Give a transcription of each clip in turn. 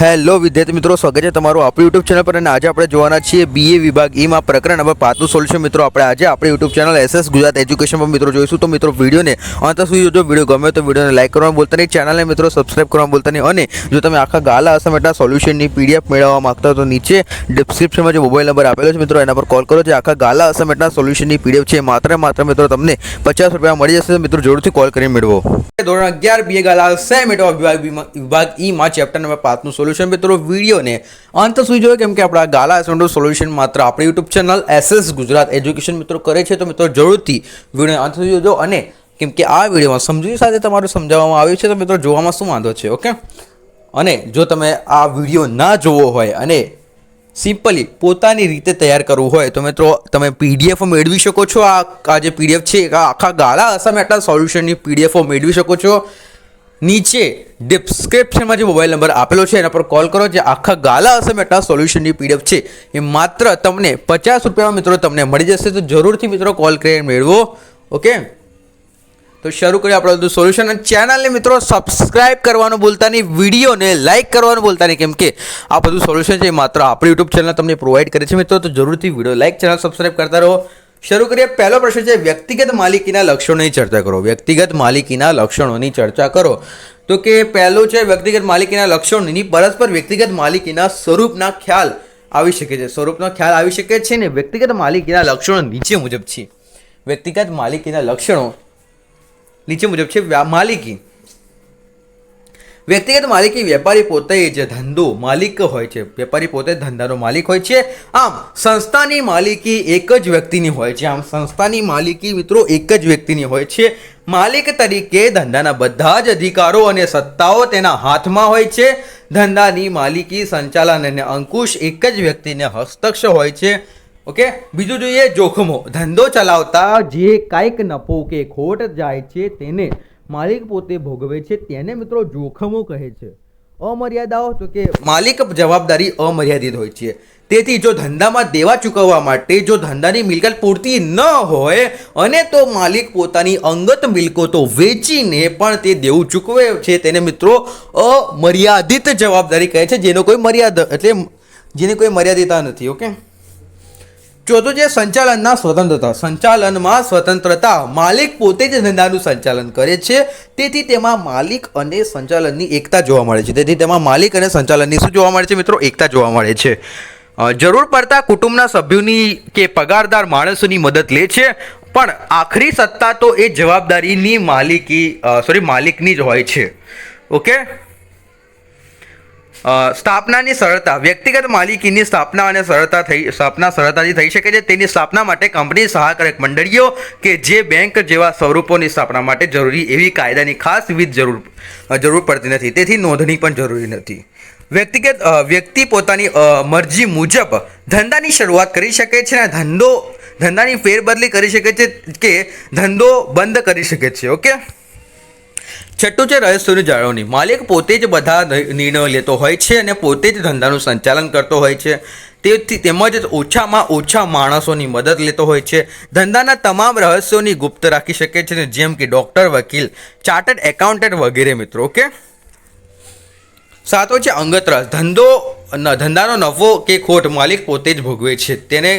Hello વિદ્યાર્થી મિત્રો, સ્વાગત છે તમારું આપણું યુટ્યુબ ચેનલ પર. અને આજે આપણે જોવાના છીએ બીએ વિભાગ ઈમાં પ્રકરણ નંબર પાંચનું સોલ્યુશન મિત્રો, આપણે આજે આપણી YouTube channel SS Gujarat education પર મિત્રો જોઈશું. તો મિત્રો, વિડીયોને અંત સુધી જો વીડિયો ગમે તો વિડીયોને લાઈક કરવાનું બોલતા નહીં. ચેનલને મિત્રો સબસ્ક્રાઇબ કરવાનું બોલતા નહીં. અને જો તમે આખા ગાલા અસાઇનમેન્ટના સોલ્યુશનની પીડીએફ મેળવવા માગતા હો, તો નીચે ડિસ્ક્રિપ્શનમાં જે મોબાઈલ નંબર આપેલો છે મિત્રો, એના પર કોલ કરો. જે આખા ગાલા અસાઇનમેન્ટના સોલ્યુશનની પીડીએફ છે માત્ર માત્ર મિત્રો, તમને પચાસ રૂપિયા મળી જશે. મિત્રો, જરૂરથી કોલ કરીને મેળવો. ધોરણ અગિયાર બીએ ગાલા અસાઇનમેન્ટ વિભાગ વિભાગ ઈમાં ચેપ્ટર નંબર પાંચનું સોલ્યુશન મિત્રો વિડીયોને અંત સુધી જોયો કેમ કે આપણા ગાલા અસાઇનમેન્ટનું સોલ્યુશન માત્ર આપણી YouTube channel SS Gujarat education મિત્રો કરે છે તો મિત્રો જરૂરથી વીડિયો અંત સુધી જોજો અને કેમ કે આ વિડીયોમાં સમજૂતી સાથે તમારું સમજાવવામાં આવ્યું છે તો મિત્રો જોવામાં શું વાંધો છે ઓકે અને જો તમે આ વીડિયો ના જોવો હોય અને સિમ્પલી પોતાની રીતે તૈયાર કરવું હોય તો મિત્રો તમે પીડીએફ મેળવી શકો છો આ જે પીડીએફ છે આખા ગાલા આટલા સોલ્યુશનની પીડીએફો મેળવી શકો છો નીચે ડિસ્ક્રિપ્શનમાં જે મોબાઈલ નંબર આપેલો છે, એના પર કોલ કરો. જે આખા ગાલા અસાઇનમેન્ટના સોલ્યુશનની પીડીએફ છે. એ માત્ર તમને પચાસ રૂપિયામાં મિત્રો તમને મળી જશે. તો જરૂરથી મિત્રો કોલ કરીને મેળવો. ઓકે તો શરૂ કરીએ આપણે બધું સોલ્યુશન અને ચેનલને મિત્રો સબસ્ક્રાઇબ કરવાનું ભૂલતા નહીં. વિડીયોને લાઇક કરવાનું ભૂલતા નહીં. કેમ કે આ બધું સોલ્યુશન છે એ માત્ર આપણી યુટ્યુબ ચેનલ તમને પ્રોવાઈડ કરે છે મિત્રો. તો જરૂરથી વીડિયો લાઇક ચેનલ સબસ્ક્રાઇબ કરતા રહો. શરૂ કરીએ. પહેલો પ્રશ્ન છે, વ્યક્તિગત માલિકીના લક્ષણોની ચર્ચા કરો. વ્યક્તિગત માલિકીના લક્ષણોની ચર્ચા કરો. તો કે પહેલું છે, વ્યક્તિગત માલિકીના લક્ષણોની પરસ્પર વ્યક્તિગત માલિકીના સ્વરૂપના ખ્યાલ આવી શકે છે. સ્વરૂપનો ખ્યાલ આવી શકે છે ને વ્યક્તિગત માલિકીના લક્ષણો નીચે મુજબ છે. વ્યક્તિગત માલિકીના લક્ષણો નીચે મુજબ છે માલિકી. વ્યક્તિગત માલિકી વેપારી પોતે જ ધંધો માલિક હોય છે. વેપારી પોતે ધંધાનો માલિક હોય છે. આમ સંસ્થાની માલિકી એક જ વ્યક્તિની હોય છે. આમ સંસ્થાની માલિકી મિત્રો એક જ વ્યક્તિની હોય છે. માલિક તરીકે ધંધાના બધા જ અધિકારો અને સત્તાઓ તેના હાથમાં હોય છે. ધંધાની માલિકી, સંચાલન અને અંકુશ એક જ વ્યક્તિને હસ્તક્ષ હોય છે. ઓકે? બીજું જોઈએ જોખમો. ધંધો ચલાવતા જે કાંઈક નફો કે ખોટ જાય છે તેને માલિક પોતે ભોગવે છે તેને મિત્રો જોખમો કહે છે. અમર્યાદાઓ તો કે માલિક જવાબદારી અમર્યાદિત હોય છે. તેથી જો ધંધામાં દેવા ચૂકવવા માટે જો ધંધાની મિલકત પૂરતી ન હોય અને તો માલિક પોતાની અંગત મિલકતો વેચીને પણ તે દેવું ચૂકવે છે તેને મિત્રો અમર્યાદિત જવાબદારી કહે છે. જેનો કોઈ મર્યાદા એટલે જેની કોઈ મર્યાદિતા નથી, ઓકે? ચોથું છે સંચાલનના સ્વતંત્રતા. સંચાલનમાં સ્વતંત્રતા. માલિક પોતે જ ધંધાનું સંચાલન કરે છે. તેથી તેમાં માલિક અને સંચાલનની એકતા જોવા મળે છે. તેથી તેમાં માલિક અને સંચાલનની શું જોવા મળે છે મિત્રો? એકતા જોવા મળે છે. જરૂર પડતા કુટુંબના સભ્યોની કે પગારદાર માણસોની મદદ લે છે. પણ આખરી સત્તા તો એ જવાબદારીની માલિકી સોરી માલિકની જ હોય છે. ઓકે? સ્થાપનાની સરળતા, વ્યક્તિગત માલિકીની સ્થાપના અને સરળતા થઈ, સ્થાપના સરળતાથી થઈ શકે છે. તેની સ્થાપના માટે કંપની સહાયકારક મંડળીઓ કે જે બેંક જેવા સ્વરૂપોની સ્થાપના માટે જરૂરી એવી કાયદાની ખાસ વિવિધ જરૂર જરૂર પડતી નથી. તેથી નોંધણી પણ જરૂરી નથી. વ્યક્તિગત વ્યક્તિ પોતાની મરજી મુજબ ધંધાની શરૂઆત કરી શકે છે અને ધંધો, ધંધાની ફેરબદલી કરી શકે છે કે ધંધો બંધ કરી શકે છે. ઓકે? છઠ્ઠું છે રહસ્યોની જાળવણી. માલિક પોતે જ બધા નિર્ણયો લેતો હોય છે અને પોતે જ ધંધાનું સંચાલન કરતો હોય છે. તેથી તેમજ ઓછામાં ઓછા માણસોની મદદ લેતો હોય છે. ધંધાના તમામ રહસ્યોની ગુપ્ત રાખી શકે છે, જેમ કે ડૉક્ટર, વકીલ, ચાર્ટર્ડ એકાઉન્ટન્ટ વગેરે મિત્રો, ઓકે? સાતો છે અંગત રસ ધંધો ધંધાનો નફો કે ખોટ માલિક પોતે જ ભોગવે છે. તેને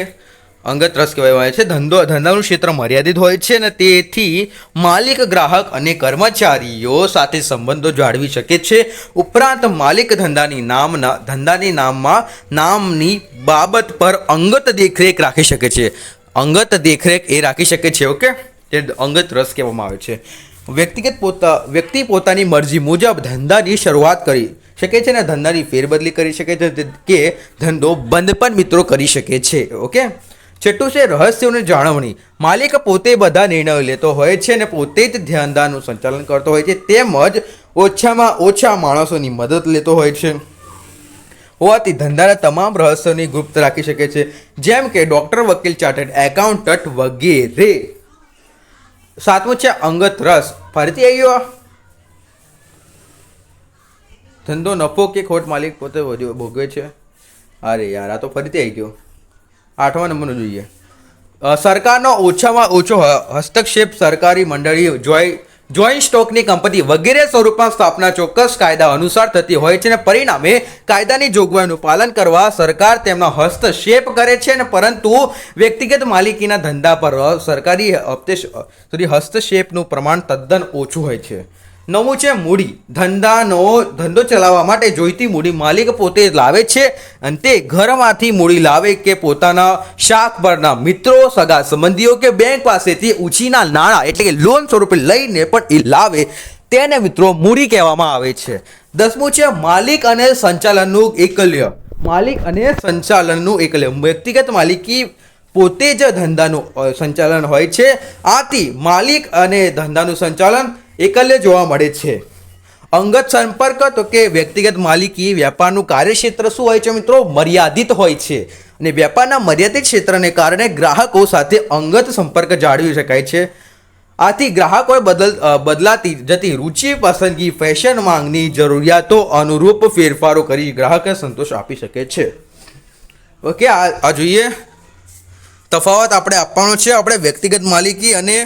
અંગત રસ કહેવામાં આવે છે. ધંધો ધંધાનું ક્ષેત્ર મર્યાદિત હોય છે ને તેથી માલિક, ગ્રાહક અને કર્મચારીઓ સાથે સંબંધો જાળવી શકે છે. ઉપરાંત માલિક ધંધાની નામના ધંધાની નામમાં નામની બાબત પર અંગત દેખરેખ રાખી શકે છે. અંગત દેખરેખ એ રાખી શકે છે, ઓકે? તે અંગત રસ કહેવામાં આવે છે. વ્યક્તિગત પોતા, વ્યક્તિ પોતાની મરજી મુજબ ધંધાની શરૂઆત કરી શકે છે ને ધંધાની ફેરબદલી કરી શકે છે, કે ધંધો બંધ પણ મિત્રો કરી શકે છે, ઓકે? છઠ્ઠું છે રહસ્યોની જાળવણી. માલિક પોતે બધા નિર્ણયો લેતો હોય છે અને પોતે જ ધંધાનું સંચાલન કરતો હોય છે. તેમજ ઓછામાં ઓછા માણસોની મદદ લેતો હોય છે. હોવાથી ધંધાના તમામ રહસ્યોની ગુપ્ત રાખી શકે છે. જેમ કે ડૉક્ટર, વકીલ, ચાર્ટર્ડ એકાઉન્ટન્ટ વગેરે. સાતમું છે અંગત રસ. ફરીથી આવી ગયો? ધંધો નફો કે ખોટ માલિક પોતે ભોગવે છે? અરે યાર, આ તો ફરીથી આવી ગયો. આઠમા નંબરનું જોઈએ. સરકારનો ઓછામાં ઓછો હસ્તક્ષેપ સરકારી મંડળી જોઈ જોઈન્ટ સ્ટોકની કંપની વગેરે સ્વરૂપમાં સ્થાપના ચોક્કસ કાયદા અનુસાર થતી હોય છે અને પરિણામે કાયદાની જોગવાઈનું પાલન કરવા સરકાર તેમનો હસ્તક્ષેપ કરે છે અને પરંતુ વ્યક્તિગત માલિકીના ધંધા પર સરકારી હપ્તે સુધી હસ્તક્ષેપનું પ્રમાણ તદ્દન ઓછું હોય છે. નવું છે મૂડી. ધંધાનો ધંધો ચલાવવા માટે જોઈતી મૂડી માલિક પોતે લાવે છે. અને તે ઘરમાંથી મૂડી લાવે કે પોતાના શાક પરના મિત્રો, સગા સંબંધીઓ કે બેંક પાસેથી ઉછીના નાણાં, એટલે કે લોન સ્વરૂપે લઈને પણ એ લાવે. તેને મિત્રો મૂડી કહેવામાં આવે છે. દસમું છે માલિક અને સંચાલનનું એકલ્ય. માલિક અને સંચાલનનું એકલ્ય. વ્યક્તિગત માલિકી પોતે જ ધંધાનું સંચાલન હોય છે. આથી માલિક અને ધંધાનું સંચાલન એકલ્ય જોવા મળે છે. અંગત સંપર્ક તો કે વ્યક્તિગત માલિકી, વ્યાપારનું કાર્યક્ષેત્ર શું હોય છે મિત્રો? મર્યાદિત હોય છે. અને વ્યાપારના મર્યાદિત ક્ષેત્રને કારણે ગ્રાહકો સાથે અંગત સંપર્ક જાળવી શકાય છે. આથી ગ્રાહકોએ બદલ બદલાતી જતી રુચિ, પસંદગી, ફેશન માંગની જરૂરિયાતો અનુરૂપ ફેરફારો કરી ગ્રાહકને સંતોષ આપી શકે છે. ઓકે, આ આ જોઈએ. તફાવત આપણે આપવાનો છે. આપણે વ્યક્તિગત માલિકી અને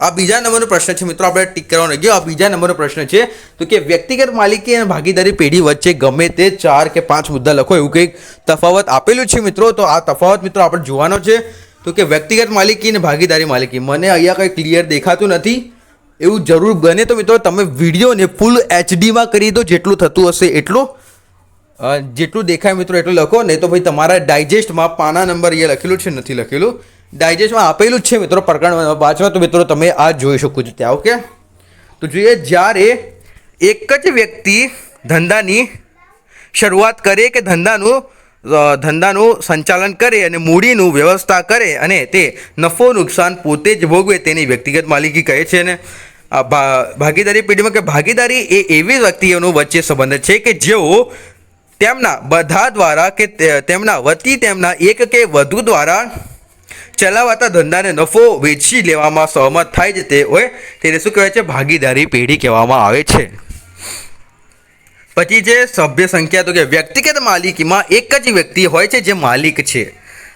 આ બીજા નંબરનો પ્રશ્ન છે, મિત્રો આપણે ટીક કરવાનો ગયો આ બીજા નંબરનો પ્રશ્ન છે, તો કે વ્યક્તિગત માલિકી અને ભાગીદારી પેઢી વચ્ચે ગમે તે ચાર કે પાંચ મુદ્દા લખો, એવું કંઈક તફાવત આપેલું છે, મિત્રો? તો આ તફાવત, મિત્રો, આપણે જોવાનો છે. તો કે વ્યક્તિગત માલિકી અને ભાગીદારી માલિકી. મને અહીંયા કંઈ ક્લિયર દેખાતું નથી. એવું જરૂર બને તો, મિત્રો, તમે વિડીયોને ફૂલ એચડીમાં કરી દો, જેટલું થતું હશે એટલું. જેટલું દેખાય, મિત્રો, એટલું લખો. નહીં તો ભાઈ તમારા ડાયજેસ્ટમાં પાના નંબર એ લખેલું છે, નથી લખેલું. ડાયજેસ્ટમાં આપેલું જ છે મિત્રો, પ્રકરણ વાંચવા. તો મિત્રો, તમે આ જોઈ શકો છો ત્યાં, ઓકે? તો જોઈએ, જ્યારે એક જ વ્યક્તિ ધંધાની શરૂઆત કરે કે ધંધાનું ધંધાનું સંચાલન કરે અને મૂડીનું વ્યવસ્થા કરે અને તે નફો નુકસાન પોતે જ ભોગવે તેની વ્યક્તિગત માલિકી કહે છે ને, આ ભાગીદારી પેઢીમાં કે ભાગીદારી એ એવી વ્યક્તિઓનો વચ્ચે સંબંધ છે કે જેઓ તેમના બધા દ્વારા કે તેમના વતી તેમના એક કે વધુ દ્વારા ચલાવાતા ધંધાને નફો વેચી લેવામાં સહમત થાય છે. તે હોય તેને શું કહેવાય છે? ભાગીદારી પેઢી કહેવામાં આવે છે. પછી જે સભ્ય સંખ્યા, તો કે વ્યક્તિગત માલિકીમાં એક જ વ્યક્તિ હોય છે જે માલિક છે.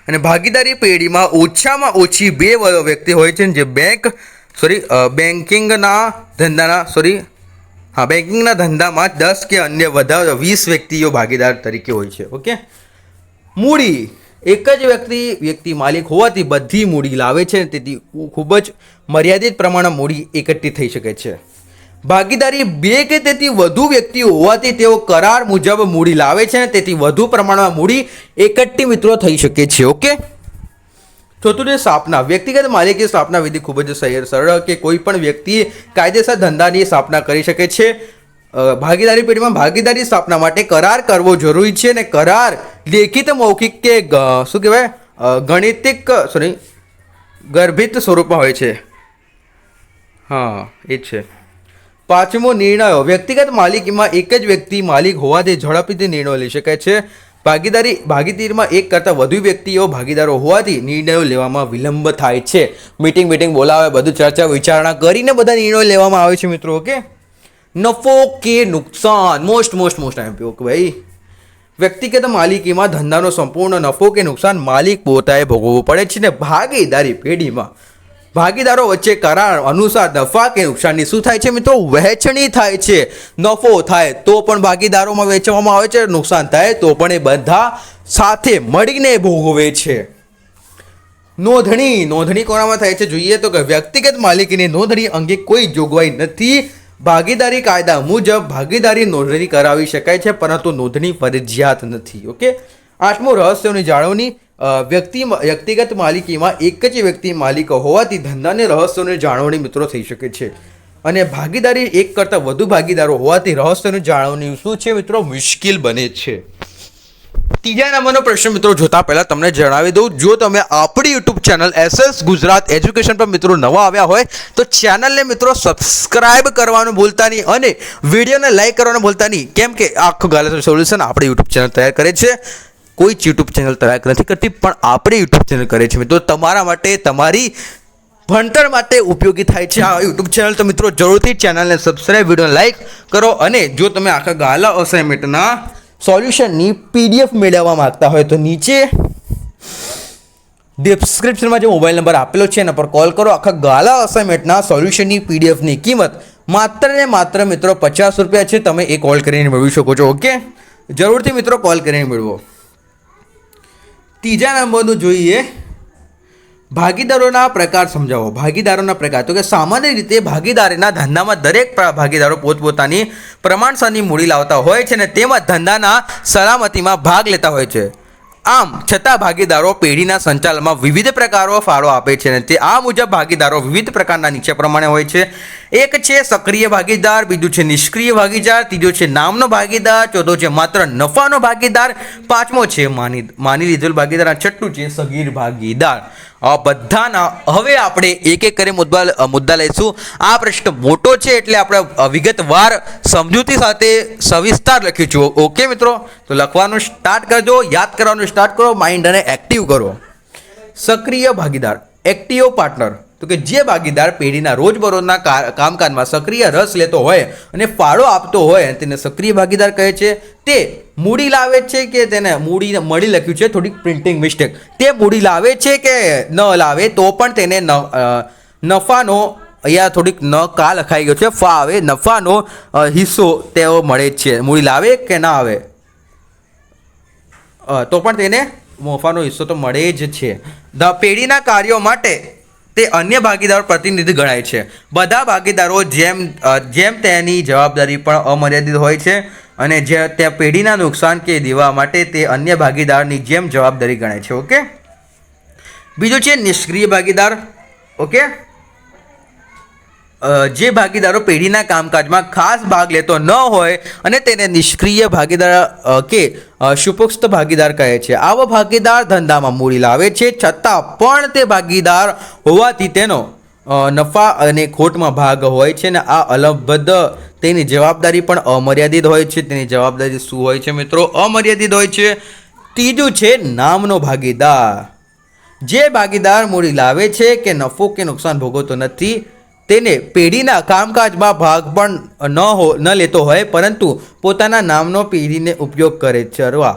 અને ભાગીદારી પેઢીમાં ઓછામાં ઓછી બે વ્યક્તિ હોય છે જે બેંક સોરી બેન્કિંગના ધંધાના સોરી હા બેન્કિંગના ધંધામાં દસ કે અન્ય વધારે વીસ વ્યક્તિઓ ભાગીદાર તરીકે હોય છે. ઓકે? મૂડી એક જ વ્યક્તિ વ્યક્તિ માલિક હોવાથી બધી મૂડી લાવે છે તેથી ખૂબ જ મર્યાદિત પ્રમાણમાં મૂડી એકઠી થઈ શકે છે. ભાગીદારી બે કે તેથી વધુ વ્યક્તિઓ હોવાથી તેઓ કરાર મુજબ મૂડી લાવે છે તેથી વધુ પ્રમાણમાં મૂડી એકઠી મિત્રો થઈ શકે છે, ઓકે? ચોથું છે સ્થાપના, વ્યક્તિગત માલિકી સ્થાપના વિધિ ખૂબ જ સરળ કે કોઈ પણ વ્યક્તિ કાયદેસર ધંધાની સ્થાપના કરી શકે છે. ભાગીદારી પેઢીમાં ભાગીદારી સ્થાપના માટે કરાર કરવો જરૂરી છે અને કરાર લેખિત મૌખિક કે શું કહેવાય? ગણિતિક સોરી ગર્ભિત સ્વરૂપમાં હોય છે. હા, એ જ છે. પાંચમો નિર્ણયો, વ્યક્તિગત માલિકીમાં એક જ વ્યક્તિ માલિક હોવાથી ઝડપથી નિર્ણયો લઈ શકાય છે. ભાગીદારી ભાગીદારીમાં એક કરતાં વધુ વ્યક્તિઓ ભાગીદારો હોવાથી નિર્ણયો લેવામાં વિલંબ થાય છે. મીટિંગ મીટિંગ બોલાવે, બધું ચર્ચા વિચારણા કરીને બધા નિર્ણયો લેવામાં આવે છે મિત્રો, ઓકે? નફો કે નુકસાન. Most most most time okay ભાઈ. વ્યક્તિગત માલિકીમાં ધંધાનો સંપૂર્ણ નફો કે નુકસાન માલિક પોતાએ ભોગવવું પડે છે ને ભાગીદારી પેઢીમાં. ભાગીદારો વચ્ચે કરાર અનુસાર નફા કે નુકસાનની શું થાય છે મિત્રો? વહેંચણી થાય છે. નફો થાય તો પણ ભાગીદારોમાં વેચવામાં આવે છે. નુકસાન થાય તો પણ એ બધા સાથે મળીને ભોગવે છે. નોંધણી. નોંધણી કોનામાં થાય છે? જોઈએ તો કે વ્યક્તિગત માલિકીની નોંધણી અંગે કોઈ જોગવાઈ નથી. ભાગીદારી કાયદા મુજબ ભાગીદારી નોંધણી કરાવી શકાય છે, પરંતુ નોંધણી ફરજિયાત નથી, ઓકે? આઠમો રહસ્યોની જાળવણી વ્યક્તિ, વ્યક્તિગત માલિકીમાં એક જ વ્યક્તિ માલિક હોવાથી ધંધાને રહસ્યોની જાળવણી મિત્રો થઈ શકે છે. અને ભાગીદારી એક કરતાં વધુ ભાગીદારો હોવાથી રહસ્યોની જાળવણી શું છે મિત્રો? મુશ્કેલ બને છે. ત્રીજા નંબરનો પ્રશ્ન મિત્રો જોતા પહેલા તમને જણાવી દઉં, જો તમે આપણી YouTube channel SS Gujarat education પર મિત્રો નવા આવ્યા હોય, તો ચેનલને મિત્રો સબસ્ક્રાઇબ કરવાનું ભૂલતા નહીં અને વિડીયોને લાઇક કરવાનું ભૂલતા નહીં. કેમ કે આખું ગાલા સોલ્યુશન આપણી યુટ્યુબ ચેનલ તૈયાર કરે છે. કોઈ જ યુટ્યુબ ચેનલ તૈયાર નથી કરતી, પણ આપણી યુટ્યુબ ચેનલ કરે છે. મિત્રો, તમારા માટે તમારી ભણતર માટે ઉપયોગી થાય છે આ યુટ્યુબ ચેનલ. તો મિત્રો, જરૂરથી ચેનલને સબસ્ક્રાઈબ વીડિયો લાઇક કરો અને જો તમે આખા ગાલા અસાઇનમેન્ટના સોલ્યુશનની પીડીએફ મેળવવા માગતા હોય તો નીચે ડિસ્ક્રિપ્શનમાં જે મોબાઈલ નંબર આપેલો છે એના પર કોલ કરો. આખા ગાલા અસાઇનમેન્ટના સોલ્યુશનની પીડીએફની કિંમત માત્ર ને માત્ર મિત્રો પચાસ રૂપિયા છે. તમે એ કોલ કરીને મેળવી શકો છો ઓકે જરૂરથી મિત્રો કોલ કરીને મેળવો. ત્રીજા નંબરનું જોઈએ. ભાગીદારોના પ્રકાર સમજાવો. ભાગીદારોના પ્રકાર. તો કે સામાન્ય રીતે ભાગીદારીના ધંધામાં દરેક ભાગીદારો પોતપોતાની પ્રમાણસરની મૂડી લાવતા હોય છે અને તેમજ ધંધાના સલામતીમાં ભાગ લેતા હોય છે. આમ, છતાં ભાગીદારો પેઢીના સંચાલનમાં વિવિધ પ્રકારો ફાળો આપે છે અને તે આ મુજબ ભાગીદારો વિવિધ પ્રકારના નીચે પ્રમાણે હોય છે. એક છે સક્રિય ભાગીદાર, બીજું છે નિષ્ક્રિય ભાગીદાર, ત્રીજો છે નામનો ભાગીદાર, ચોથો છે માત્ર નફાનો ભાગીદાર, પાંચમો છે માની માની લીધેલ ભાગીદાર, આ છઠ્ઠું છે સગીર ભાગીદાર. આ બધાના હવે આપણે એક એક કરી મુદ્દા મુદ્દા લઈશું. આ પ્રશ્ન મોટો છે એટલે આપણે વિગતવાર સમજૂતી સાથે સવિસ્તાર લખ્યું છું ઓકે મિત્રો? તો લખવાનું સ્ટાર્ટ કરજો, યાદ કરવાનું સ્ટાર્ટ કરો માઇન્ડ અને એક્ટિવ કરો. સક્રિય ભાગીદાર એક્ટિવ પાર્ટનર તો કે જે ભાગીદાર પેઢીના રોજબરોજના કામકાજમાં સક્રિય રસ લેતો હોય અને ફાળો આપતો હોય તેને સક્રિય ભાગીદાર કહે છે, તે મૂડી લાવે છે કે તેને મૂડી મળી લખ્યું છે? થોડીક પ્રિન્ટિંગ મિસ્ટેક તે મૂડી લાવે છે કે ન લાવે તો પણ તેને નફાનો અહીંયા થોડીક ન કા લખાઈ ગયો છે? ફા આવે, નફાનો હિસ્સો તેઓ મળે છે. મૂડી લાવે કે ના આવે? તો પણ તેને મોફાનો હિસ્સો તો મળે જ છે. ધ પેઢીના કાર્યો માટે તે અન્ય ભાગીદારો પ્રતિનિધિ ગણાય છે. બધા ભાગીદારો જેમ જેમ તેની જવાબદારી પણ અમર્યાદિત હોય છે અને જે તે પેઢીના નુકસાન કે દેવા માટે તે અન્ય ભાગીદારની જેમ જવાબદારી ગણાય છે, ઓકે? બીજું છે નિષ્ક્રિય ભાગીદાર, ઓકે? જે ભાગીદારો પેઢીના કામકાજમાં ખાસ ભાગ લેતો ન હોય અને તેને નિષ્ક્રિય ભાગીદાર કે અ, ભાગીદાર કહે છે. આવો ભાગીદાર ધંધામાં મૂડી લાવે છે છતાં પણ તે ભાગીદાર હોવાથી તેનો નફા અને ખોટમાં ભાગ હોય છે ને આ અલબદ્ધ તેની જવાબદારી પણ અમર્યાદિત હોય છે. તેની જવાબદારી શું હોય છે મિત્રો? અમર્યાદિત હોય છે. ત્રીજું છે નામનો ભાગીદાર. જે ભાગીદાર મૂડી લાવે છે કે નફો કે નુકસાન ભોગવતો નથી તેને પેઢીના કામકાજમાં ભાગ પણ ન હો, ન લેતો હોય, પરંતુ પોતાના નામનો પેઢીને ઉપયોગ કરે ચરવા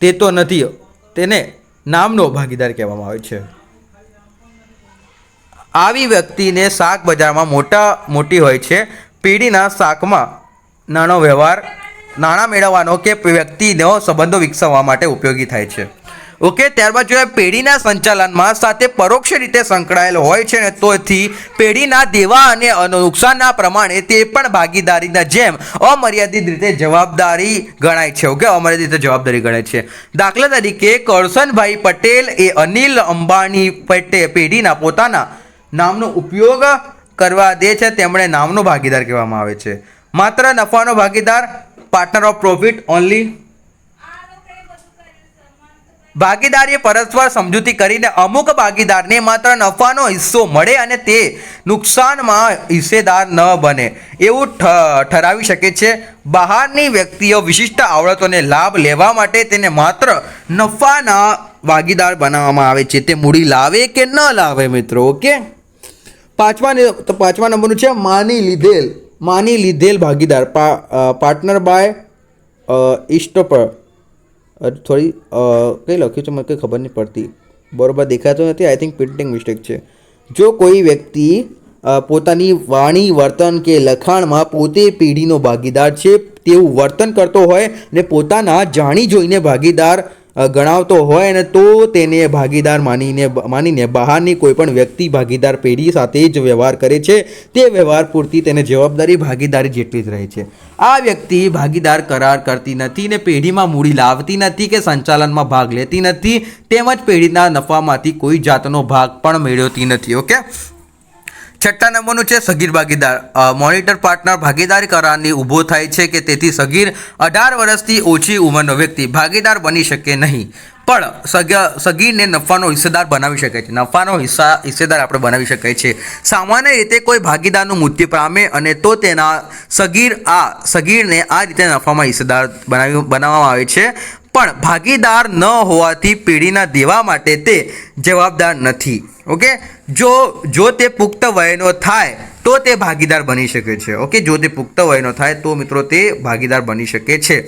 તે તો નથી, તેને નામનો ભાગીદાર કહેવામાં આવે છે. આવી વ્યક્તિને શાક બજારમાં મોટા, મોટી હોય છે. પેઢીના શાકમાં નાનો વ્યવહાર, નાણાં મેળવવાનો કે વ્યક્તિનો સંબંધો વિકસાવવા માટે ઉપયોગી થાય છે. ઓકે, ત્યારબાદ જો પેઢીના સંચાલનમાં સાથે પરોક્ષ રીતે સંકળાયેલ હોય છે ને, તોથી પેઢીના દેવા અને નુકસાનના પ્રમાણે તે પણ ભાગીદારીના જેમ અમર્યાદિત રીતે જવાબદારી ગણાય છે, ઓકે? અમર્યાદિત રીતે જવાબદારી ગણાય છે. દાખલા તરીકે કરસનભાઈ પટેલ એ અનિલ અંબાણી પટે પેઢીના પોતાના નામનો ઉપયોગ કરવા દે છે, તેમણે નામનો ભાગીદાર કહેવામાં આવે છે. માત્ર નફાનો ભાગીદાર પાર્ટનર ઓફ પ્રોફિટ ઓનલી ભાગીદારીએ પરસ્પર સમજૂતી કરીને અમુક ભાગીદારને માત્ર નફાનો હિસ્સો મળે અને તે નુકસાનમાં હિસ્સેદાર ન બને. એવું ઠરાવી શકે છે. બહારની વ્યક્તિઓ વિશિષ્ટ આવડતોને લાભ લેવા માટે તેને માત્ર નફાના ભાગીદાર બનાવવામાં આવે છે. તે મૂડી લાવે કે ન લાવે મિત્રો, ઓકે? પાંચમા તો પાંચમા નંબરનું છે, માની લીધેલ. માની લીધેલ ભાગીદાર. પાર્ટનર બાય ઇસ્ટોપર થોડી કંઈ લખ્યું છે મને કંઈ ખબર નહીં પડતી. બરોબર દેખાતો નથી. આઈ થિંક પ્રિન્ટિંગ મિસ્ટેક છે. જો કોઈ વ્યક્તિ પોતાની વાણી, વર્તન કે લખાણમાં પોતે પેઢીનો ભાગીદાર છે, તેવું વર્તન કરતો હોય ને પોતાના જાણી જોઈને ભાગીદાર ગણાવતો હોય ને તો તેને ભાગીદાર માનીને માનીને બહારની કોઈ પણ વ્યક્તિ ભાગીદાર પેઢી સાથે જ વ્યવહાર કરે છે. તે વ્યવહાર પૂરતી તેને જવાબદારી ભાગીદારી જેટલી જ રહે છે. આ વ્યક્તિ ભાગીદાર કરાર કરતી નથી ને પેઢીમાં મૂડી લાવતી નથી કે સંચાલનમાં ભાગ લેતી નથી, તેમજ પેઢીના નફામાંથી કોઈ જાતનો ભાગ પણ મેળવતી નથી, ઓકે? છઠ્ઠા નંબરનું છે સગીર ભાગીદાર. મોનિટર પાર્ટનર ભાગીદારી કરારની ઊભો થાય છે કે તેથી સગીર અઢાર વર્ષથી ઓછી ઉંમરનો વ્યક્તિ ભાગીદાર બની શકે નહીં. પણ સગ, સગીરને નફાનો હિસ્સેદાર બનાવી શકે છે. નફાનો હિસ્સા, હિસ્સેદાર આપણે બનાવી શકાય છે. સામાન્ય રીતે કોઈ ભાગીદારનું મૃત્યુ પામે અને તો તેના સગીર આ, સગીરને આ રીતે નફામાં હિસ્સેદાર બનાવી, બનાવવામાં આવે છે. પણ ભાગીદાર ન હોવાથી પેઢીના દેવા માટે તે જવાબદાર નથી. ઓકે? જો જો તે પુખ્ત વયનો થાય, તો તે ભાગીદાર બની શકે છે. ઓકે? જો તે પુખ્ત વયનો થાય, તો મિત્રો તે ભાગીદાર બની શકે છે.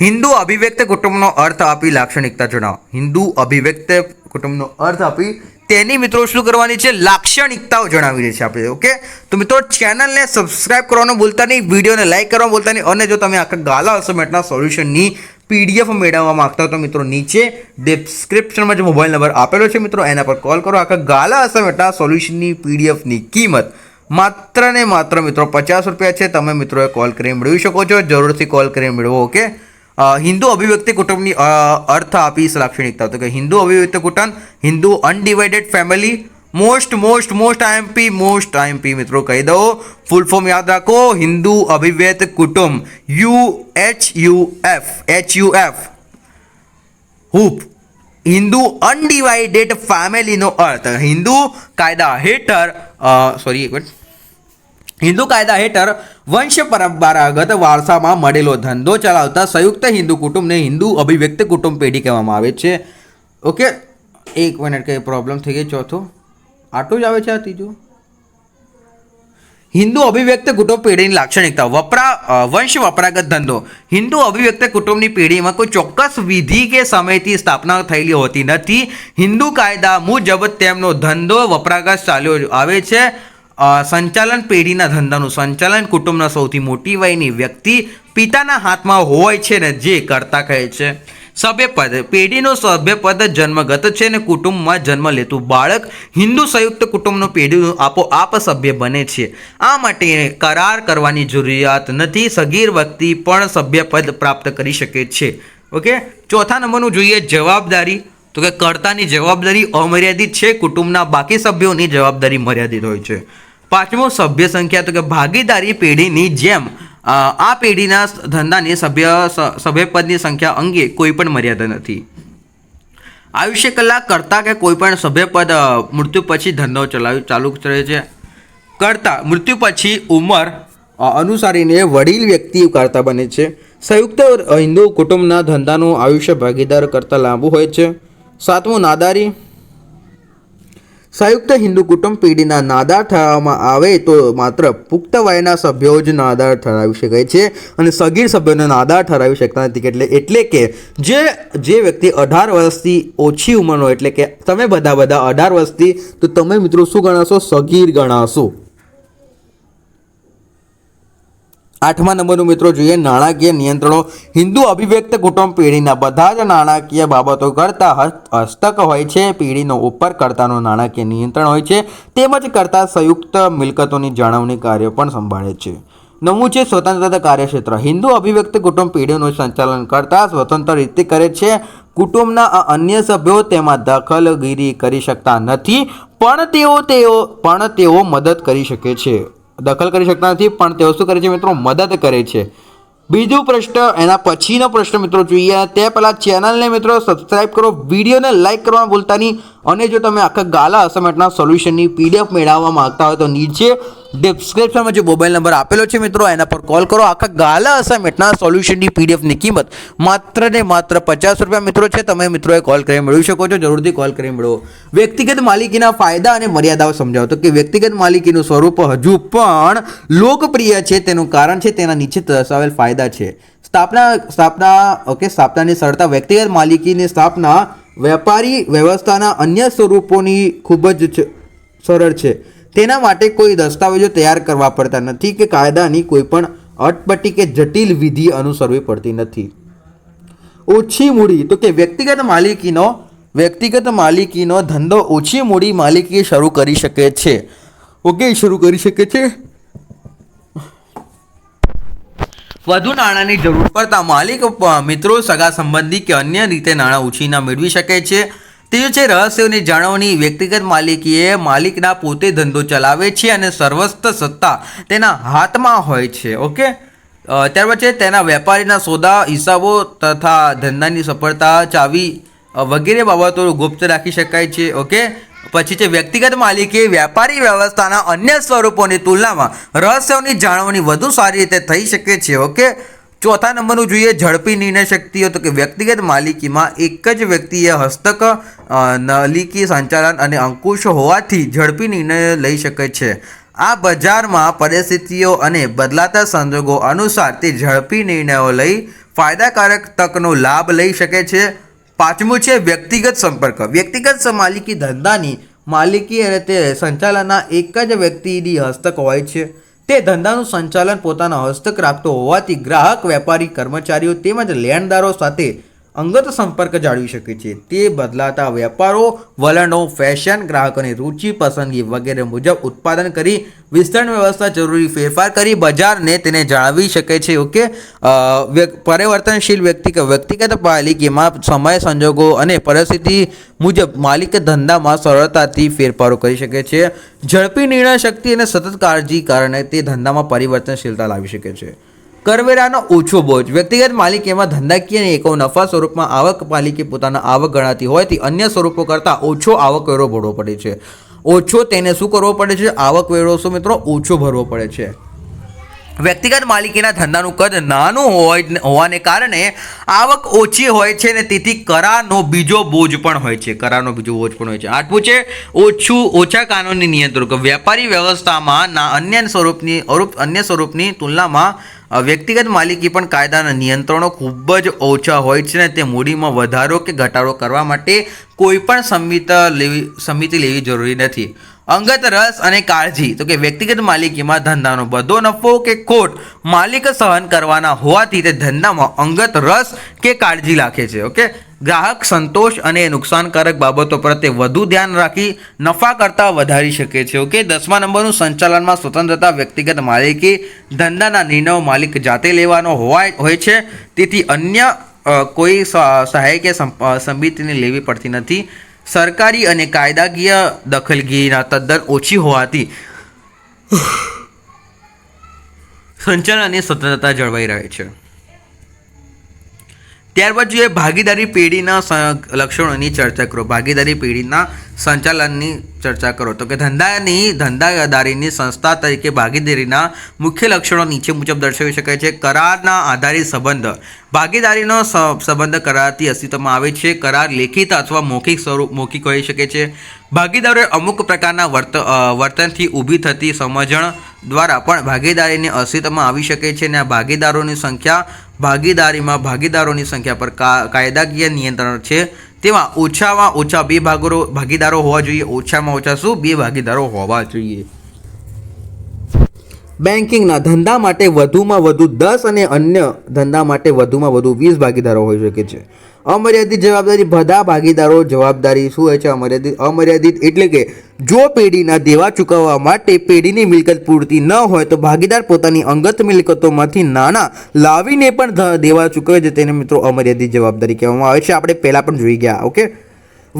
હિન્દુ અભિવ્યક્ત કુટુંબનો અર્થ આપી લાક્ષણિકતા જણાવો. હિન્દુ અભિવ્યક્ત કુટુંબનો અર્થ આપી તેની મિત્રો શું કરવાની છે? લાક્ષણિકતાઓ જણાવી રહી છે આપણે. ઓકે? તો મિત્રો ચેનલને સબસ્ક્રાઇબ કરવાનું ભૂલતા નહીં, વિડીયોને લાઇક કરવાનું ભૂલતા નહીં અને જો તમે આખા ગાલા અસમેટના સોલ્યુશનની પીડીએફ મેળવવા માંગતા હો તો મિત્રો નીચે ડિસ્ક્રિપ્શનમાં જે મોબાઈલ નંબર આપેલો છે મિત્રો, એના પર કોલ કરો. આખા ગાલા અસમેટના સોલ્યુશનની પીડીએફની કિંમત માત્ર ને માત્ર મિત્રો પચાસ રૂપિયા છે. તમે મિત્રોએ કોલ કરીને મેળવી શકો છો. જરૂરથી કોલ કરી મેળવો ઓકે હિન્દુ અભિવ્યક્તિ કુટુંબની અર્થ આપી લાક્ષણિકતા, તો કે હિન્દુ અભિવ્યક્તિ કુટુંબ, Hindu undivided family most most most IMP most IMP મિત્રો કહી દો ફૂલ ફોર્મ યાદ રાખો, હિન્દુ અભિવ્યક્ત કુટુંબ, U H U F, H U F. Hoop. Hindu undivided ફેમિલીનો અર્થ. હિન્દુ કાયદા હેઠળ સોરી એક હિન્દુ કાયદા હેઠળ વંશ પરંપરાગત વારસામાં મળેલો ધંધો ચલાવતા સંયુક્ત હિન્દુ કુટુંબને હિન્દુ અભિવ્યક્ત કુટુંબ પેઢી કહેવામાં આવે છે. ઓકે એક મિનિટ કંઈ પ્રોબ્લેમ થઈ ગઈ ચોથો. આટલું જ આવે છે આ ત્રીજું? હિન્દુ અભિવ્યક્ત કુટુંબ પેઢીની લાક્ષણિકતા. વપરા વંશ વપરાગત ધંધો. હિન્દુ અભિવ્યક્ત કુટુંબની પેઢીમાં કોઈ ચોક્કસ વિધિ કે સમયથી સ્થાપના થયેલી હોતી નથી. હિન્દુ કાયદા મુજબ તેમનો ધંધો વપરાગત ચાલ્યો આવે છે. સંચાલન પેઢીના ધંધાનું સંચાલન કુટુંબના સૌથી મોટી વયની વ્યક્તિ પિતાના હાથમાં હોય છે ને જે કરતા કહે છે. સભ્યપદ. પેઢીનું સભ્યપદ જન્મગત છે ને કુટુંબમાં જન્મ લેતું બાળક હિન્દુ સંયુક્ત કુટુંબનું પેઢીનું આપોઆપ સભ્ય બને છે. આ માટે કરાર કરવાની જરૂરિયાત નથી. સગીર વ્યક્તિ પણ સભ્યપદ પ્રાપ્ત કરી શકે છે. ઓકે? ચોથા નંબરનું જોઈએ જવાબદારી. તો કે કર્તાની જવાબદારી અમર્યાદિત છે. કુટુંબના બાકી સભ્યોની જવાબદારી મર્યાદિત હોય છે. પાંચમો સભ્ય સંખ્યા તો કે ભાગીદારી પેઢીની જેમ આ પેઢીના ધંધાની સભ્ય સભ્યપદની સંખ્યા અંગે કોઈ પણ મર્યાદા નથી. આયુષ્ય કલાક કરતાં કે કોઈપણ સભ્યપદ મૃત્યુ પછી ધંધો ચલાવી, ચાલુ રહે છે? કરતાં, મૃત્યુ પછી ઉંમર અનુસારીને વડીલ વ્યક્તિ કરતા બને છે. સંયુક્ત હિન્દુ કુટુંબના ધંધાનું આયુષ્ય ભાગીદાર કરતાં લાંબુ હોય છે. સાતમું નાદારી સંયુક્ત હિન્દુ કુટુંબ પેઢીના નાદાર ઠરાવવામાં આવે તો માત્ર પુખ્ત વયના સભ્યો જ નાદાર ઠરાવી શકે છે અને સગીર સભ્યોને નાદાર ઠરાવી શકતા નથી. એટલે એટલે કે જે જે વ્યક્તિ અઢાર વર્ષથી ઓછી ઉંમરનો એટલે કે તમે બધા બધા અઢાર વર્ષથી, તો તમે મિત્રો શું ગણાશો? સગીર ગણાશો. આઠમા નંબરનું મિત્રો જોઈએ, નાણાકીય નિયંત્રણો. હિન્દુ અભિવ્યક્ત કુટુંબ પેઢીના બધા જ નાણાકીય બાબતો કરતા હસ્ત- હસ્તક હોય છે. પેઢીનો ઉપર કરતાનું નાણાકીય નિયંત્રણ હોય છે. તેમજ કરતા સંયુક્ત મિલકતોની જાળવણી કાર્ય પણ સંભાળે છે. નવમું છે સ્વતંત્રતા કાર્યક્ષેત્ર. હિન્દુ અભિવ્યક્ત કુટુંબ પેઢીનું સંચાલન કરતા સ્વતંત્ર રીતે કરે છે. કુટુંબના અન્ય સભ્યો તેમાં દખલગીરી કરી શકતા નથી, પણ તેઓ તેઓ, પણ તેઓ મદદ કરી શકે છે. દખલ કરી શકતા નથી, પણ તેઓ શું કરે છે મિત્રો? મદદ કરે છે. બીજું પ્રશ્ન, એના પછીનો પ્રશ્ન મિત્રો જોઈએ, તે પહેલાં ચેનલને મિત્રો સબસ્ક્રાઈબ કરો વિડીયોને લાઇક કરવાનું ભૂલતા નહીં. અને જો તમે આખા ગાલા અસમેટના સોલ્યુશનની પીડીએફ મેળવવા માંગતા હોય તો નીચે ડિસ્ક્રિપ્શનમાં જે મોબાઈલ નંબર આપેલો છે મિત્રો, એના પર કોલ કરો. આખા ગાલા અસાઇનમેન્ટના સોલ્યુશનની પીડીએફની કિંમત માત્ર ને માત્ર પચાસ રૂપિયા મિત્રો છે. તમે મિત્રોએ કોલ કરી મેળવી શકો છો. જરૂરથી કોલ કરી મેળવો. વ્યક્તિગત માલિકીના ફાયદા અને મર્યાદાઓ સમજાવો. તો કે વ્યક્તિગત માલિકીનું સ્વરૂપ હજુ પણ લોકપ્રિય છે. તેનું કારણ છે તેના નીચે દર્શાવેલ ફાયદા છે. સ્થાપના સ્થાપના ઓકે સ્થાપનાની સરળતા વ્યક્તિગત માલિકીની સ્થાપના વેપારી વ્યવસ્થાના અન્ય સ્વરૂપોની ખૂબ જ સરળ છે. તેના માટે કોઈ દસ્તાવેજો તૈયાર કરવા પડતા નથી કે કાયદાની કોઈ પણ અટપટી કે જટિલ વિધિ અનુસરવી પડતી નથી. ઓછી મૂડી, તો કે વ્યક્તિગત માલિકીનો વ્યક્તિગત માલિકીનો ધંધો ઓછી મૂડી માલિકી શરૂ કરી શકે છે. ઓકે, શરૂ કરી શકે છે? વધુ નાણાંની જરૂર પડતા માલિક મિત્રો સગા સંબંધી કે અન્ય રીતે નાણાં ઉછીના મેળવી શકે છે. તે છે રહસ્યોની જાળવણી વ્યક્તિગત માલિકીએ માલિકના પોતે ધંધો ચલાવે છે અને સર્વસ્ત સત્તા તેના હાથમાં હોય છે, ઓકે? ત્યારબાદ ત્યાર પછી તેના વેપારીના સોદા, હિસાબો તથા ધંધાની સફળતા ચાવી વગેરે બાબતો ગુપ્ત રાખી શકાય છે, ઓકે? પછી છે, વ્યક્તિગત માલિકી વ્યાપારી વ્યવસ્થાના અન્ય સ્વરૂપોની તુલનામાં રહસ્યોની જાળવણી વધુ સારી રીતે થઈ શકે છે, ઓકે? ચોથા નંબરનું જોઈએ, ઝડપી નિર્ણય શક્તિઓ. તો કે વ્યક્તિગત માલિકીમાં એક જ વ્યક્તિએ હસ્તક નલિકી સંચાલન અને અંકુશ હોવાથી ઝડપી નિર્ણય લઈ શકે છે. આ બજારમાં પરિસ્થિતિઓ અને બદલાતા સંજોગો અનુસાર તે ઝડપી નિર્ણયો લઈ ફાયદાકારક તકનો લાભ લઈ શકે છે. પાંચમું છે વ્યક્તિગત સંપર્ક. વ્યક્તિગત માલિકી ધંધાની માલિકી અને તે સંચાલનના એક જ વ્યક્તિની હસ્તક હોય છે. તે ધંધાનું સંચાલન પોતાના હસ્તક રાખતો હોવાથી ગ્રાહક, વેપારી, કર્મચારીઓ તેમજ લેણદારો સાથે અંગત સંપર્ક જાળવી શકે છે. તે બદલાતા વ્યાપારો વલણો, ફેશન ગ્રાહકોની રુચિ, પસંદગી વગેરે મુજબ ઉત્પાદન કરી વિસ્તરણ વ્યવસ્થા, જરૂરી ફેરફાર કરી બજારને તેને જાળવી શકે છે, ઓકે? પરિવર્તનશીલ વ્યક્તિ વ્યક્તિગત માલિકીમાં સમય, સંજોગો અને પરિસ્થિતિ મુજબ માલિક ધંધામાં સરળતાથી ફેરફારો કરી શકે છે. ઝડપી નિર્ણય શક્તિ અને સતત કાળજી કારણે તે ધંધામાં પરિવર્તનશીલતા લાવી શકે છે. કરવેરાનો ઓછો બોજ. વ્યક્તિગત માલિકીમાં ધંધાકીય એકમ નફા સ્વરૂપમાં આવક માલિકી પોતાના આવક ગણાતી હોવાથી અન્ય સ્વરૂપો કરતાં ઓછો આવકવેરો ભરવો પડે છે. ઓછો તેને શું કરવો પડે છે? આવકવેરો શું મિત્રો? ઓછો ભરવો પડે છે. વ્યક્તિગત માલિકીના ધંધાનું કદ નાનું હોય હોવાને કારણે આવક ઓછી હોય છે ને તેથી કરારનો બીજો બોજ પણ હોય છે. કરારનો બીજો બોજ પણ હોય છે. આઠમું છે, ઓછું, ઓછા કાનૂની નિયંત્રણ. વ્યાપારી વ્યવસ્થામાં અન્ય સ્વરૂપની અન્ય સ્વરૂપની તુલનામાં વ્યક્તિગત માલિકી પણ કાયદાના નિયંત્રણો ખૂબ જ ઓછા હોય છે ને તે મૂડીમાં વધારો કે ઘટાડો કરવા માટે કોઈ પણ સમિત, લેવી, સમિતિ લેવી જરૂરી નથી. અંગત રસ અને કાળજી, તો કે વ્યક્તિગત માલિકીમાં ધંધાનો બધો નફો કે ખોટ માલિક સહન કરવાના હોવાથી તે ધંધામાં અંગત રસ કે કાળજી રાખે છે, ઓકે? ગ્રાહક સંતોષ અને નુકસાનકારક બાબતો પ્રત્યે વધુ ધ્યાન રાખી નફા કરતાં વધારી શકે છે. ઓકે, દસમા નંબરનું સંચાલનમાં સ્વતંત્રતા વ્યક્તિગત માલિકી ધંધાના નિર્ણયો માલિક જાતે લેવાનો હોવાય હોય છે. તેથી અન્ય કોઈ સહાય કે સમિતિને લેવી પડતી નથી. સરકારી અને કાયદાકીય દખલગીરીના તદ્દન ઓછી હોવાથી સંચાલનની સ્વતંત્રતા જળવાઈ રહે છે. ત્યારબાદ જોઈએ ભાગીદારી પેઢીના લક્ષણોની ચર્ચા કરો. ભાગીદારી પેઢીના સંચાલનની ચર્ચા કરો. તો કે ધંધાની, ધંધાદારીની સંસ્થા તરીકે ભાગીદારીના મુખ્ય લક્ષણો નીચે મુજબ દર્શાવી શકાય છે. કરારના આધારિત સંબંધ. ભાગીદારીનો સંબંધ કરારથી અસ્તિત્વમાં આવે છે. કરાર લેખિત અથવા મૌખિક સ્વરૂપ, મૌખિક હોઈ શકે છે. ભાગીદારોએ અમુક પ્રકારના વર્ત વર્તનથી ઊભી થતી સમજણ દ્વારા પણ ભાગીદારીને અસ્તિત્વમાં આવી શકે છે અને આ ભાગીદારોની સંખ્યા ભાગીદારીમાં ભાગીદારોની સંખ્યા પર કાયદાકીય નિયંત્રણ છે. તેમાં ઓછામાં ઓછા બે ભાગો ભાગીદારો હોવા જોઈએ, ઓછામાં ઓછા શું? બે ભાગીદારો હોવા જોઈએ. બેન્કિંગના ધંધા માટે વધુમાં વધુ દસ અને અન્ય ધંધા માટે વધુમાં વધુ વીસ ભાગીદારો હોઈ શકે છે. અમર્યાદિત જવાબદારી બધા ભાગીદારો જવાબદારી શું હોય છે? અમર્યાદિત અમર્યાદિત એટલે કે જો પેઢીના દેવા ચૂકવવા માટે પેઢીની મિલકત પૂરતી ન હોય તો ભાગીદાર પોતાની અંગત મિલકતોમાંથી નાણાં લાવીને પણ દેવા ચૂકવે છે. તેને મિત્રો અમર્યાદિત જવાબદારી કહેવામાં આવે છે. આપણે પહેલાં પણ જોઈ ગયા, ઓકે?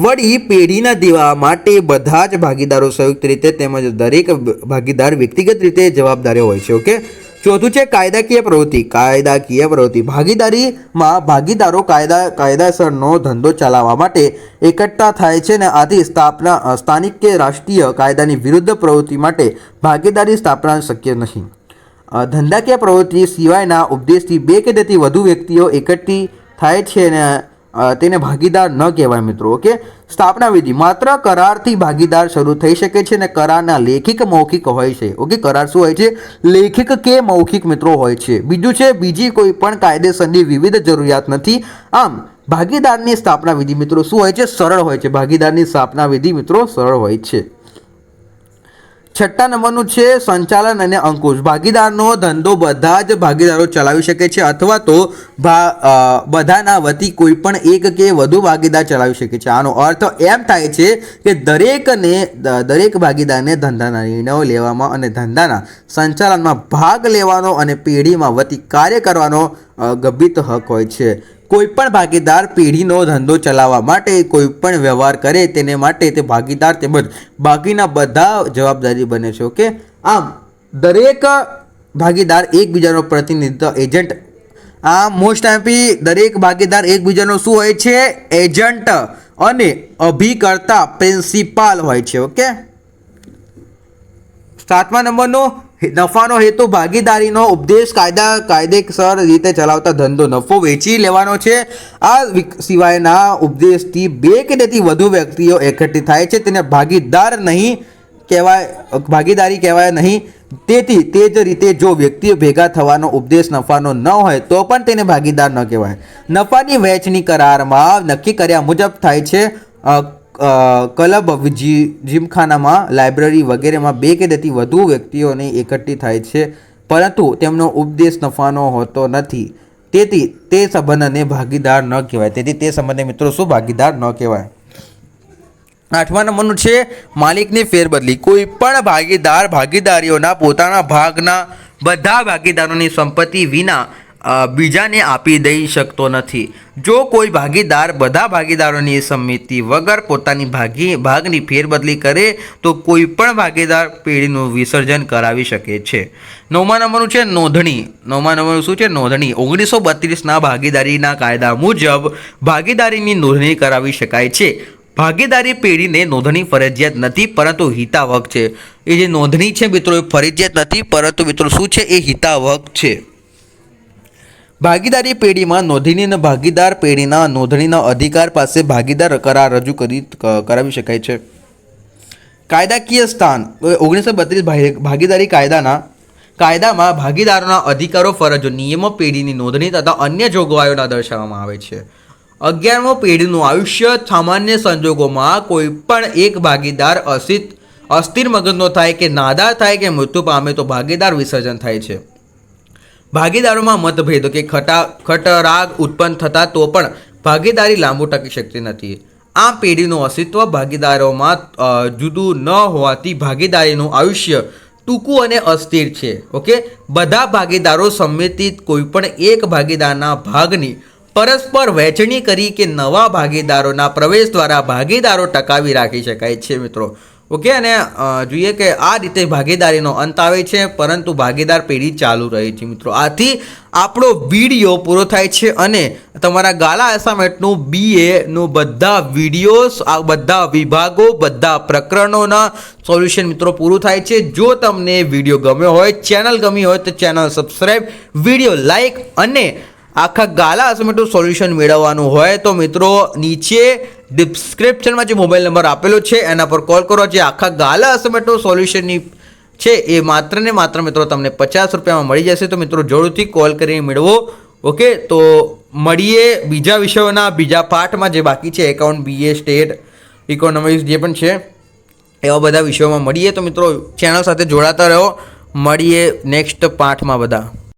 વળી પેઢીના દેવા માટે બધા જ ભાગીદારો સંયુક્ત રીતે તેમજ દરેક ભાગીદાર વ્યક્તિગત રીતે જવાબદારી હોય છે, ઓકે? ચોથું છે કાયદાકીય પ્રવૃત્તિ. કાયદાકીય પ્રવૃત્તિ. ભાગીદારીમાં ભાગીદારો કાયદા, કાયદાસરનો ધંધો ચલાવવા માટે એકઠા થાય છે ને આથી સ્થાપના, સ્થાનિક કે રાષ્ટ્રીય કાયદાની વિરુદ્ધ પ્રવૃત્તિ માટે ભાગીદારી સ્થાપના શક્ય નહીં ધંધાકીય પ્રવૃત્તિ સિવાયના ઉપદેશથી બે કે તેથી વધુ વ્યક્તિઓ એકઠી થાય છે ને તેને ભાગીદાર ન કહેવાય મિત્રો, ઓકે? સ્થાપના વિધિ. માત્ર કરારથી ભાગીદાર શરૂ થઈ શકે છે ને કરારના લેખિક, મૌખિક હોય છે. ઓકે, કરાર શું હોય છે? લેખિક કે મૌખિક મિત્રો હોય છે. બીજું છે, બીજી કોઈ પણ કાયદેસરની વિવિધ જરૂરિયાત નથી. આમ, ભાગીદારની સ્થાપના વિધિ મિત્રો શું હોય છે? સરળ હોય છે. ભાગીદારની સ્થાપના વિધિ મિત્રો સરળ હોય છે. છઠ્ઠા નંબરનું છે સંચાલન અને અંકુશ. ભાગીદારનો ધંધો બધા જ ભાગીદારો ચલાવી શકે છે અથવા તો બધાના વતી કોઈ પણ એક કે વધુ ભાગીદાર ચલાવી શકે છે. આનો અર્થ એમ થાય છે કે દરેકને દરેક ભાગીદારને ધંધાના નિર્ણયો લેવામાં અને ધંધાના સંચાલનમાં ભાગ લેવાનો અને પેઢીમાં વતી કાર્ય કરવાનો ગભિત હક હોય છે. કોઈ પણ ભાગીદાર પેઢીનો ધંધો ચલાવવા માટે કોઈ પણ વ્યવહાર કરે તેને માટે તે ભાગીદાર તેમજ બાકીના બધા જવાબદારી બને છે, ઓકે? આમ, દરેક ભાગીદાર એકબીજાનો પ્રતિનિધિત્વ એજન્ટ. આ મોસ્ટ ટાઈમથી દરેક ભાગીદાર એકબીજાનો શું હોય છે? એજન્ટ અને અભિકર્તા પ્રિન્સિપાલ હોય છે, ઓકે? સાતમા નંબરનો નફાનો હેતુ ભાગીદારીનો ઉપદેશ કાયદા, કાયદેસર રીતે ચલાવતા ધંધો. નફો વેચી લેવાનો છે. આ સિવાયના ઉપદેશથી બે કે તેથી વધુ વ્યક્તિઓ એકઠી થાય છે. તેને ભાગીદાર નહીં કહેવાય, ભાગીદારી કહેવાય નહીં. તેથી તે જ રીતે જો વ્યક્તિઓ ભેગા થવાનો ઉપદેશ નફાનો ન હોય, તો પણ તેને ભાગીદાર ન કહેવાય. નફાની વહેંચણી કરારમાં નક્કી કર્યા મુજબ થાય છે. ક્લબ જીમખાનામાં લાઇબ્રેરી વગેરેમાં બે કે તેથી વધુ વ્યક્તિઓની એકઠી થાય છે, પરંતુ તેમનો ઉપદેશ નફાનો હોતો નથી. તેથી તે સંબંધને ભાગીદાર ન કહેવાય. તેથી તે સંબંધને મિત્રો શું ભાગીદાર ન કહેવાય? આઠમા નંબરનું છે, માલિકની ફેરબદલી. કોઈ પણ ભાગીદાર ભાગીદારીઓના પોતાના ભાગના બધા ભાગીદારોની સંપત્તિ વિના બીજાને આપી દઈ શકતો નથી. જો કોઈ ભાગીદાર બધા ભાગીદારોની સંમતિ વગર પોતાની ભાગી, ભાગની ફેરબદલી કરે, તો કોઈ પણ ભાગીદાર પેઢીનું વિસર્જન કરાવી શકે છે. નવમા નંબરનું છે નોંધણી. નવમા નંબરનું શું છે? નોંધણી. ઓગણીસો બત્રીસના ભાગીદારીના કાયદા મુજબ ભાગીદારીની નોંધણી કરાવી શકાય છે. ભાગીદારી પેઢીને નોંધણી ફરજિયાત નથી, પરંતુ હિતાવક છે. એ જે નોંધણી છે મિત્રો એ ફરજિયાત નથી, પરંતુ મિત્રો શું છે? એ હિતાવક છે. ભાગીદારી પેઢીમાં નોંધણી ભાગીદાર પેઢીના નોંધણીના અધિકાર પાસે ભાગીદાર કરાર રજૂ કરી કરાવી શકાય છે. કાયદાકીય સ્થાન ઓગણીસો બત્રીસ ભાગીદારી કાયદાના, કાયદામાં ભાગીદારોના અધિકારો, ફરજો, નિયમો, પેઢીની નોંધણી તથા અન્ય જોગવાઈઓના દર્શાવવામાં આવે છે. અગિયારમો પેઢીનું આયુષ્ય સામાન્ય સંજોગોમાં કોઈ પણ એક ભાગીદાર અસિત, અસ્થિર મગજનો થાય કે નાદાર થાય કે મૃત્યુ પામે તો ભાગીદાર વિસર્જન થાય છે. ભાગીદારોમાં મતભેદો કે ખટા, ખટરાગ ઉત્પન્ન થતા તો પણ ભાગીદારી લાંબુ ટકી શકતી નથી. આ પેઢીનું અસ્તિત્વ ભાગીદારોમાં જુદું ન હોવાથી ભાગીદારીનું આયુષ્ય ટૂંકું અને અસ્થિર છે, ઓકે? બધા ભાગીદારો સંમિતિત કોઈપણ એક ભાગીદારના ભાગની પરસ્પર વહેંચણી કરી કે નવા ભાગીદારોના પ્રવેશ દ્વારા ભાગીદારો ટકાવી રાખી શકાય છે મિત્રો. ઓકે, અને જોઈએ કે આ રીતે ભાગીદારીનો અંત આવે છે, પરંતુ ભાગીદાર પેઢી ચાલુ રહે છે મિત્રો. આથી આપણો વીડિયો પૂરો થાય છે અને તમારા ગાલા બી બીએનું બધા વિડીયોઝ આ બધા વિભાગો, બધા પ્રકરણોના સોલ્યુશન મિત્રો પૂરું થાય છે. જો તમને વીડિયો ગમ્યો હોય, ચેનલ ગમી હોય તો ચેનલ સબસ્ક્રાઈબ વીડિયો લાઈક અને આખા ગાલા અસાઇનમેન્ટનું સોલ્યુશન મેળવવાનું હોય તો મિત્રો નીચે ડિસ્ક્રિપ્શનમાં જે મોબાઈલ નંબર આપેલો છે, એના પર કોલ કરો. જે આખા ગાલા અસમેટો સોલ્યુશનની છે, એ માત્ર ને માત્ર મિત્રો તમને પચાસ રૂપિયામાં મળી જશે. તો મિત્રો જરૂરથી કોલ કરીને મેળવો. ઓકે? તો મળીએ બીજા વિષયોના બીજા પાઠમાં જે બાકી છે એકાઉન્ટ બીએ સ્ટેટ ઇકોનોમિક્સ જે પણ છે, એવા બધા વિષયોમાં મળીએ. તો મિત્રો ચેનલ સાથે જોડાતા રહો. મળીએ નેક્સ્ટ પાઠમાં બધા.